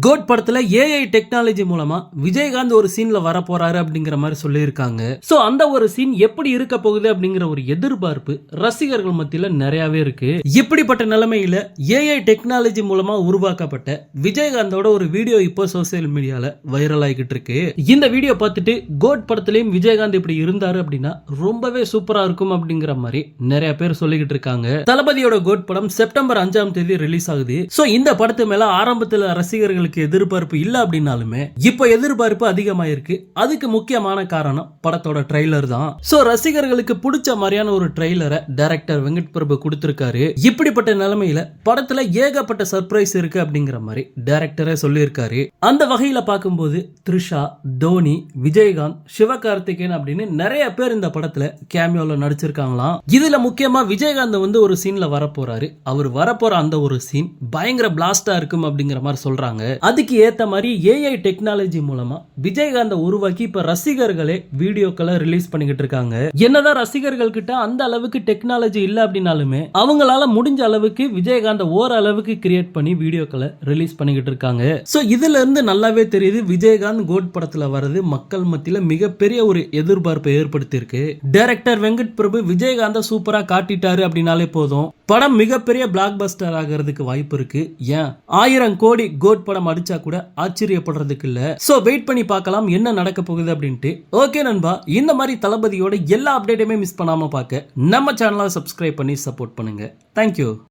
Code படத்துல AI technology மூலமா விஜயகாந்த் ஒரு சீன்ல வர போறாரு அப்படிங்கிற மாதிரி சொல்லியிருக்காங்க. சோ அந்த ஒரு சீன் எப்படி இருக்க போகுது அப்படிங்கிற ஒரு எதிர்பார்ப்பு ரசிகர்கள் மத்தியில நிறையவே இருக்கு. இப்படிப்பட்ட நிலைமையில ஏஐ டெக்னாலஜி மூலமா உருவாக்கப்பட்ட விஜயகாந்தோட ஒரு வீடியோ இப்போ சோசியல் மீடியால வைரல் ஆகிட்டு இருக்கு. இந்த வீடியோ பார்த்துட்டு கோட் படத்துலயும் விஜயகாந்த் இப்படி இருந்தாரு அப்படின்னா ரொம்பவே சூப்பரா இருக்கும் அப்படிங்கிற மாதிரி நிறைய பேர் சொல்லிக்கிட்டு இருக்காங்க. தளபதியோட கோட் படம் செப்டம்பர் அஞ்சாம் தேதி ரிலீஸ் ஆகுது. சோ இந்த படத்து மேல ஆரம்பத்துல ரசிகர்களுக்கு எதிர்பார்ப்பு இல்லை அப்படின்னாலுமே இப்போ எதிர்பார்ப்பு அதிகமாயிருக்கு. அதுக்கு முக்கியமான காரணம் படத்தோட ட்ரெய்லர் தான். சோ ரசிகர்களுக்கு பிடிச்ச மாதிரியான ஒரு ட்ரெய்லரை டைரக்டர் வெங்கட் பிரபு கொடுத்திருக்காரு. இப்படிப்பட்ட நிலைமையில படத்துல ஏகப்பட்ட சர்ப்ரைஸ் இருக்கு அப்படிங்கிற மாதிரி டைரக்டரே சொல்லியிருக்காரு. அந்த வகையில பார்க்கும்போது த்ரிஷா தோனி விஜயகாந்த் சிவகார்த்திகேயன் அப்படின்னு நிறைய பேர் இந்த படத்துல கேமியோல நடிச்சிருக்காங்களாம். இதுல முக்கியமா விஜயகாந்த் வந்து ஒரு சீன்ல வரப்போறாரு. அவர் வரப்போற அந்த ஒரு சீன் பயங்கர பிளாஸ்டா இருக்கும் அப்படிங்கிற மாதிரி சொல்றாங்க. அதுக்கு ஏத்த மாதிரி ஏஐ டெக்னாலஜி மூலமா விஜயகாந்த உருவாக்கி இப்ப ரசிகர்களே வீடியோக்களை ரிலீஸ் பண்ணிக்கிட்டு இருக்காங்க. என்னதான் ரசிகர்கள் கிட்ட அந்த அளவுக்கு டெக்னாலஜி இல்ல அப்படின்னாலுமே அவங்களால முடிஞ்ச அளவுக்கு விஜயகாந்த ஓரளவுக்கு கிரியேட் பண்ணி வீடியோக்களை ரிலீஸ் பண்ணிக்கிட்டு இருக்காங்க. சோ இதுல இருந்து நல்லாவே தெரியுது விஜயகாந்த் கோட் படத்துல வர்றது மக்கள் மத்தியில மிகப்பெரிய ஒரு எதிர்பார்ப்பை ஏற்படுத்தியிருக்கு. டைரக்டர் வெங்கட் பிரபு விஜயகாந்த சூப்பரா காட்டிட்டாரு அப்படின்னாலே போதும். படம் மிகப்பெரிய பிளாக் பஸ்டர் ஆகிறதுக்கு வாய்ப்பு இருக்கு. ஏன்? ஆயிரம் கோடி கோட் படம் அடிச்சா கூட ஆச்சரியப்படுறதுக்கு இல்ல சோ வெயிட் பண்ணி பார்க்கலாம் என்ன நடக்க போகுது அப்படின்ட்டு. ஓகே நண்பா இந்த மாதிரி தளபதியோட எல்லா அப்டேட்டுமே மிஸ் பண்ணாம பார்க்க நம்ம சேனலை சப்ஸ்கிரைப் பண்ணி சப்போர்ட் பண்ணுங்க. தேங்க்யூ